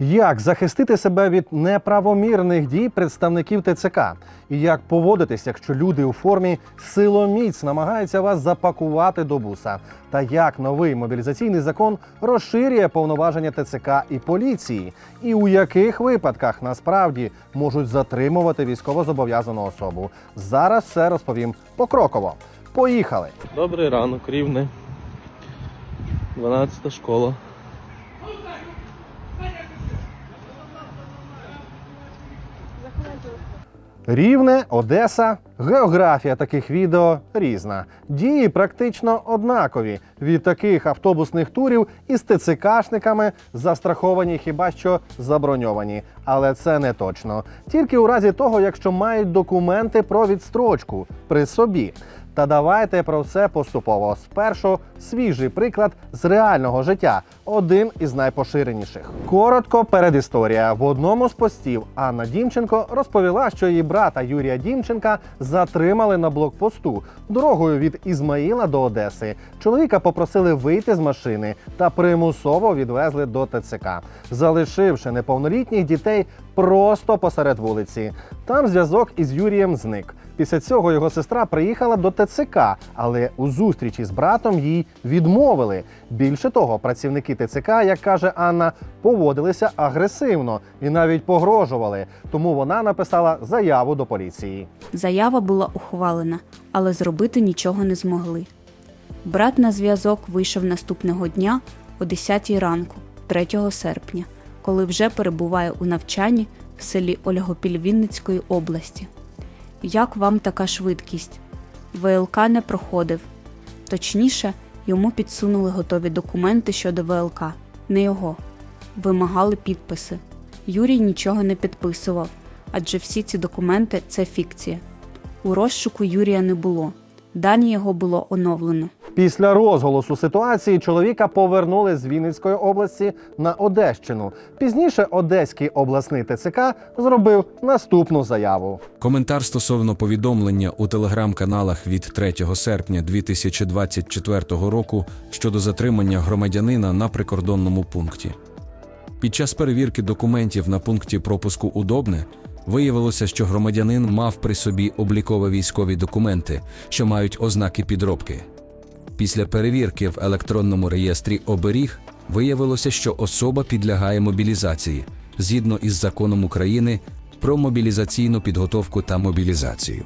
Як захистити себе від неправомірних дій представників ТЦК? І як поводитись, якщо люди у формі силоміць намагаються вас запакувати до буса? Та як новий мобілізаційний закон розширює повноваження ТЦК і поліції? І у яких випадках насправді можуть затримувати військовозобов'язану особу? Зараз все розповім покроково. Поїхали! Добрий ранок, рівне. 12 школа. Рівне, Одеса, географія таких відео різна. Дії практично однакові. Від таких автобусних турів із ТЦКшниками застраховані хіба що заброньовані. Але це не точно. Тільки у разі того, якщо мають документи про відстрочку при собі. Та давайте про це поступово. Спершу свіжий приклад з реального життя, один із найпоширеніших. Коротко передісторія. В одному з постів Анна Дімченко розповіла, що її брата Юрія Дімченка затримали на блокпосту дорогою від Ізмаїла до Одеси. Чоловіка попросили вийти з машини та примусово відвезли до ТЦК, залишивши неповнолітніх дітей просто посеред вулиці. Там зв'язок із Юрієм зник. Після цього його сестра приїхала до ТЦК, але у зустрічі з братом їй відмовили. Більше того, працівники ТЦК, як каже Анна, поводилися агресивно і навіть погрожували. Тому вона написала заяву до поліції. Заява була ухвалена, але зробити нічого не змогли. Брат на зв'язок вийшов наступного дня о 10 ранку, 3 серпня, коли вже перебуває у навчанні в селі Ольгопіль Вінницької області. Як вам така швидкість? ВЛК не проходив. Точніше, йому підсунули готові документи щодо ВЛК, не його. Вимагали підписи. Юрій нічого не підписував, адже всі ці документи це фікція. У розшуку Юрія не було. Дані його було оновлено. Після розголосу ситуації чоловіка повернули з Вінницької області на Одещину. Пізніше Одеський обласний ТЦК зробив наступну заяву. Коментар стосовно повідомлення у телеграм-каналах від 3 серпня 2024 року щодо затримання громадянина на прикордонному пункті. Під час перевірки документів на пункті пропуску Удобне виявилося, що громадянин мав при собі обліково-військові документи, що мають ознаки підробки. Після перевірки в електронному реєстрі оберіг виявилося, що особа підлягає мобілізації згідно із законом України про мобілізаційну підготовку та мобілізацію.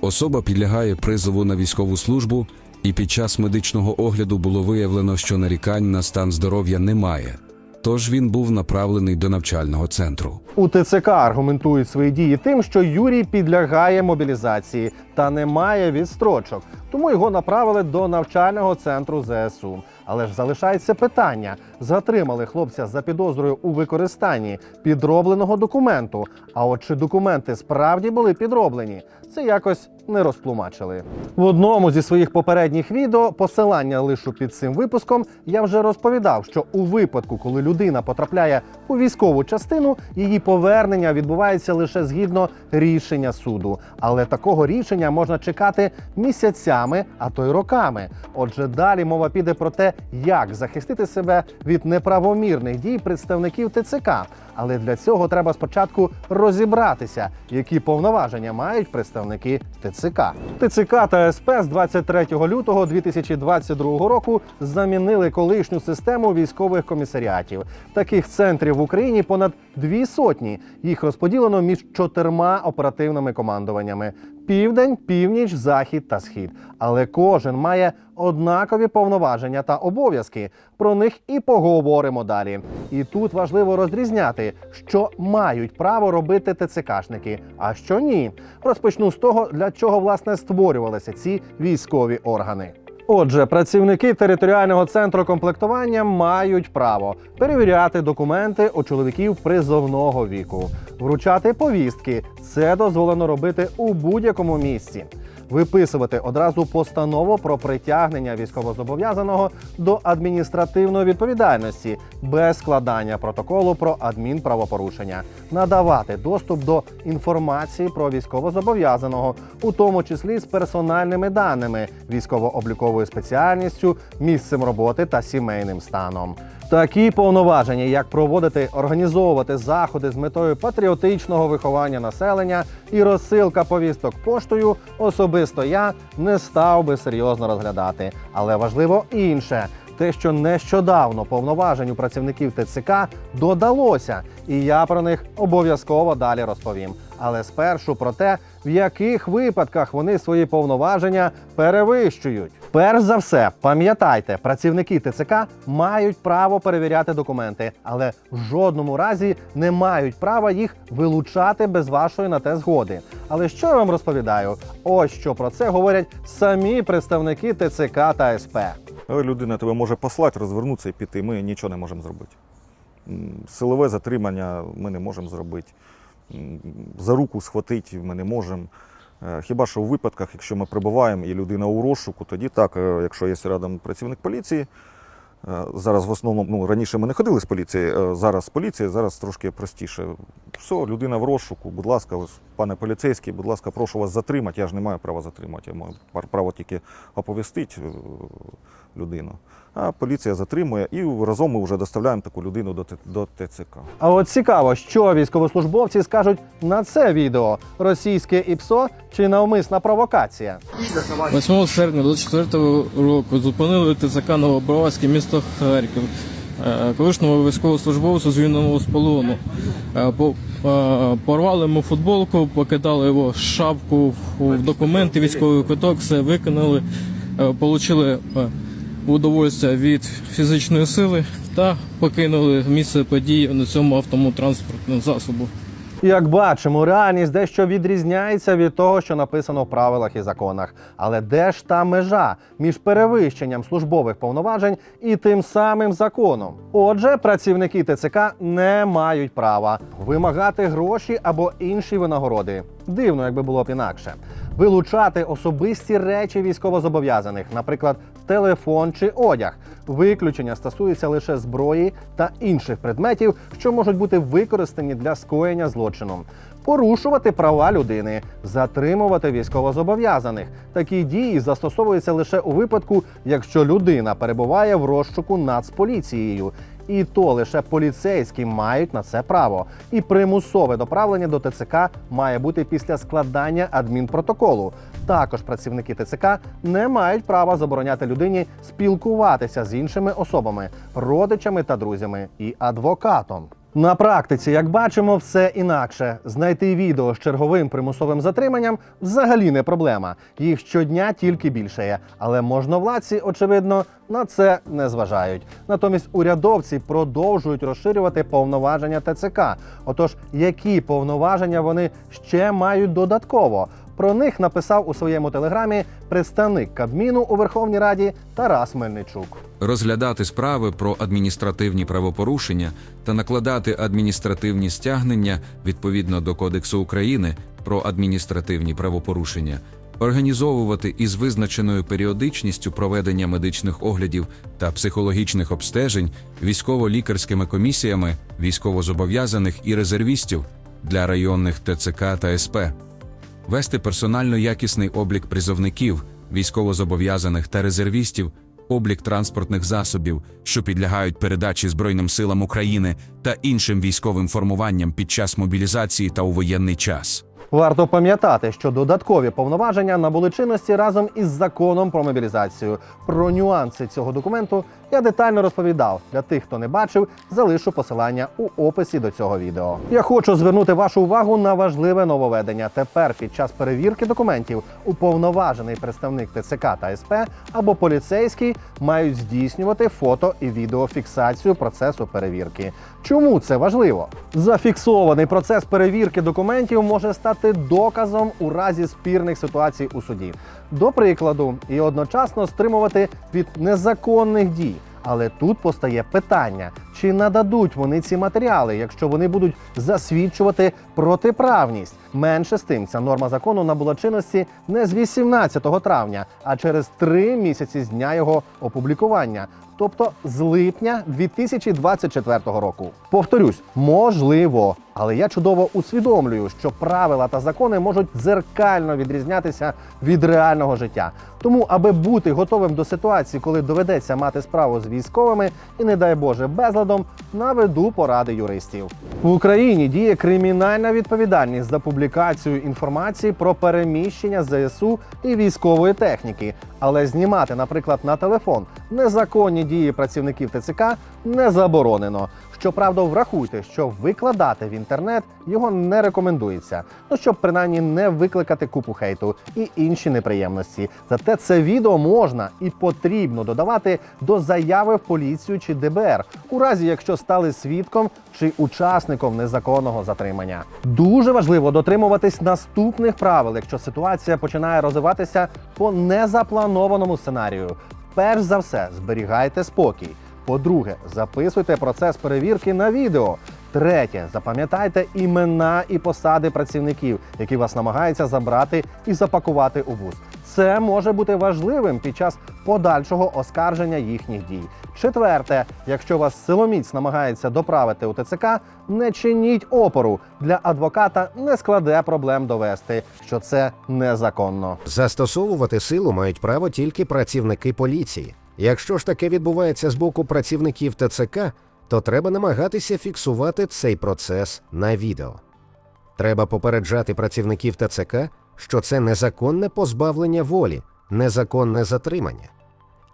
Особа підлягає призову на військову службу, і під час медичного огляду було виявлено, що нарікань на стан здоров'я немає. Тож він був направлений до навчального центру. У ТЦК аргументують свої дії тим, що Юрій підлягає мобілізації та не має відстрочок, тому його направили до навчального центру ЗСУ. Але ж залишається питання: затримали хлопця за підозрою у використанні підробленого документу. А от чи документи справді були підроблені, це якось не розтлумачили. В одному зі своїх попередніх відео посилання лишу під цим випуском. Я вже розповідав, що у випадку, коли людина потрапляє у військову частину, її повернення відбувається лише згідно рішення суду. Але такого рішення можна чекати місяцями, а то й роками. Отже, далі мова піде про те, як захистити себе від неправомірних дій представників ТЦК. Але для цього треба спочатку розібратися, які повноваження мають представники ТЦК. ТЦК та СП з 23 лютого 2022 року замінили колишню систему військових комісаріатів. Таких центрів в Україні понад дві сотні. Їх розподілено між чотирма оперативними командуваннями: південь, північ, захід та схід. Але кожен має однакові повноваження та обов'язки. Про них і поговоримо далі. І тут важливо розрізняти, що мають право робити ТЦКшники, а що ні. Розпочну з того, для чого власне створювалися ці військові органи. Отже, працівники територіального центру комплектування мають право перевіряти документи у чоловіків призовного віку, вручати повістки. Це дозволено робити у будь-якому місці. Виписувати одразу постанову про притягнення військовозобов'язаного до адміністративної відповідальності без складання протоколу про адмінправопорушення, надавати доступ до інформації про військовозобов'язаного, у тому числі з персональними даними, військово-обліковою спеціальністю, місцем роботи та сімейним станом. Такі повноваження, як проводити, організовувати заходи з метою патріотичного виховання населення і розсилка повісток поштою, особисто я не став би серйозно розглядати. Але важливо інше. Те, що нещодавно повноважень у працівників ТЦК додалося, і я про них обов'язково далі розповім. Але спершу про те, в яких випадках вони свої повноваження перевищують. Перш за все, пам'ятайте, працівники ТЦК мають право перевіряти документи, але в жодному разі не мають права їх вилучати без вашої на те згоди. Але що я вам розповідаю? Ось що про це говорять самі представники ТЦК та СП. Але людина тебе може послати, розвернутися і піти. Ми нічого не можемо зробити. Силове затримання ми не можемо зробити. За руку схватити ми не можемо. Е, Хіба що у випадках, якщо ми прибуваємо і людина у розшуку, тоді так, е, якщо є рядом працівник поліції. е, Зараз в основному, ну раніше ми не ходили з поліції, зараз з поліції, зараз трошки простіше. Все, людина в розшуку, будь ласка, пане поліцейський, будь ласка, прошу вас затримати. Я ж не маю права затримати, я маю право тільки оповістити людину. А поліція затримує і разом ми вже доставляємо таку людину до, Т- до ТЦК. А от цікаво, що військовослужбовці скажуть на це відео: російське ІПСО чи навмисна провокація. 8 серпня 24 року зупинили ТЦК Новоброварське місто Харків. Е, Колишнього військовослужбовця звільненого з полону. Е, по- е, Порвали йому футболку, покидали його шапку в документи, військовий квиток, все виконали, е, е, від фізичної сили та покинули місце події на цьому автотранспортному засобу. Як бачимо, реальність дещо відрізняється від того, що написано в правилах і законах. Але де ж та межа між перевищенням службових повноважень і тим самим законом? Отже, працівники ТЦК не мають права вимагати гроші або інші винагороди. Дивно, якби було б інакше. Вилучати особисті речі військовозобов'язаних, наприклад, телефон чи одяг. Виключення стосується лише зброї та інших предметів, що можуть бути використані для скоєння злочину. Порушувати права людини, затримувати військовозобов'язаних. Такі дії застосовуються лише у випадку, якщо людина перебуває в розшуку нацполіцією. І то лише поліцейські мають на це право. І примусове доправлення до ТЦК має бути після складання адмінпротоколу. Також працівники ТЦК не мають права забороняти людині спілкуватися з іншими особами, родичами та друзями і адвокатом. На практиці, як бачимо, все інакше. Знайти відео з черговим примусовим затриманням взагалі не проблема. Їх щодня тільки більшає. Але можновладці, очевидно, на це не зважають. Натомість урядовці продовжують розширювати повноваження ТЦК. Отож, які повноваження вони ще мають додатково? Про них написав у своєму телеграмі представник Кабміну у Верховній Раді Тарас Мельничук. Розглядати справи про адміністративні правопорушення та накладати адміністративні стягнення відповідно до Кодексу України про адміністративні правопорушення, організовувати із визначеною періодичністю проведення медичних оглядів та психологічних обстежень військово-лікарськими комісіями військовозобов'язаних і резервістів для районних ТЦК та СП вести персонально якісний облік призовників, військовозобов'язаних та резервістів, облік транспортних засобів, що підлягають передачі Збройним силам України та іншим військовим формуванням під час мобілізації та у воєнний час. Варто пам'ятати, що додаткові повноваження набули чинності разом із законом про мобілізацію. Про нюанси цього документу я детально розповідав. Для тих, хто не бачив, залишу посилання у описі до цього відео. Я хочу звернути вашу увагу на важливе нововведення. Тепер під час перевірки документів уповноважений представник ТЦК та СП або поліцейський мають здійснювати фото і відеофіксацію процесу перевірки. Чому це важливо? Зафіксований процес перевірки документів може стати доказом у разі спірних ситуацій у суді. До прикладу, і одночасно стримувати від незаконних дій. Але тут постає питання, чи нададуть вони ці матеріали, якщо вони будуть засвідчувати протиправність. Менше з тим, ця норма закону набула чинності не з 18 травня, а через три місяці з дня його опублікування. Тобто з липня 2024 року. Повторюсь, можливо, але я чудово усвідомлюю, що правила та закони можуть дзеркально відрізнятися від реального життя. Тому, аби бути готовим до ситуації, коли доведеться мати справу з військовими і, не дай Боже, безладом, наведу поради юристів. В Україні діє кримінальна відповідальність за публікацію інформації про переміщення ЗСУ і військової техніки, але знімати, наприклад, на телефон незаконні дії працівників ТЦК не заборонено. Щоправда, врахуйте, що викладати в інтернет його не рекомендується. Ну щоб принаймні не викликати купу хейту і інші неприємності. Зате це відео можна і потрібно додавати до заяви в поліцію чи ДБР, у разі якщо стали свідком чи учасником незаконного затримання. Дуже важливо дотримуватись наступних правил, якщо ситуація починає розвиватися по незапланованому сценарію. Перш за все, зберігайте спокій. По-друге, записуйте процес перевірки на відео. Третє, запам'ятайте імена і посади працівників, які вас намагаються забрати і запакувати у вуз. Це може бути важливим під час подальшого оскарження їхніх дій. Четверте, якщо вас силоміць намагається доправити у ТЦК, не чиніть опору. Для адвоката не складе проблем довести, що це незаконно. Застосовувати силу мають право тільки працівники поліції. Якщо ж таке відбувається з боку працівників ТЦК, то треба намагатися фіксувати цей процес на відео. Треба попереджати працівників ТЦК, що це незаконне позбавлення волі, незаконне затримання.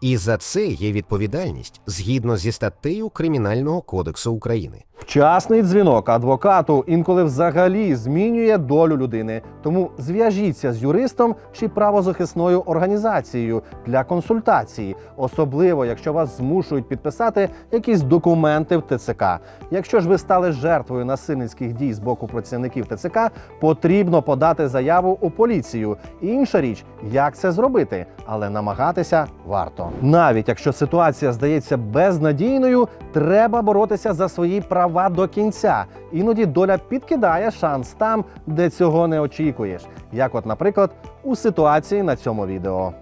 І за це є відповідальність згідно зі статтею Кримінального кодексу України. Вчасний дзвінок адвокату інколи взагалі змінює долю людини. Тому зв'яжіться з юристом чи правозахисною організацією для консультації, особливо якщо вас змушують підписати якісь документи в ТЦК. Якщо ж ви стали жертвою насильницьких дій з боку працівників ТЦК, потрібно подати заяву у поліцію. Інша річ, як це зробити, але намагатися варто. Навіть якщо ситуація здається безнадійною, треба боротися за свої права до кінця. Іноді доля підкидає шанс там, де цього не очікуєш. Як, от, наприклад, у ситуації на цьому відео.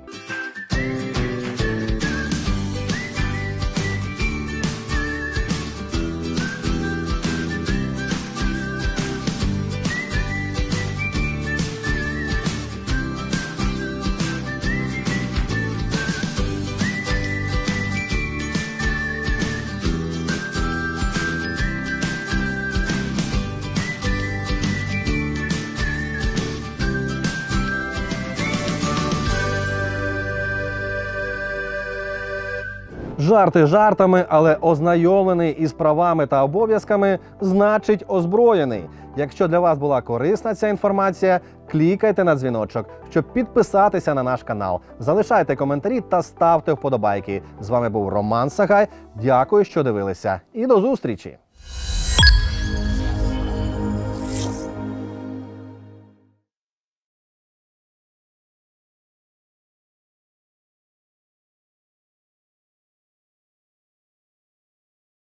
Жарти жартами, але ознайомлений із правами та обов'язками значить озброєний. Якщо для вас була корисна ця інформація, клікайте на дзвіночок, щоб підписатися на наш канал. Залишайте коментарі та ставте вподобайки. З вами був Роман Сагай. Дякую, що дивилися, і до зустрічі!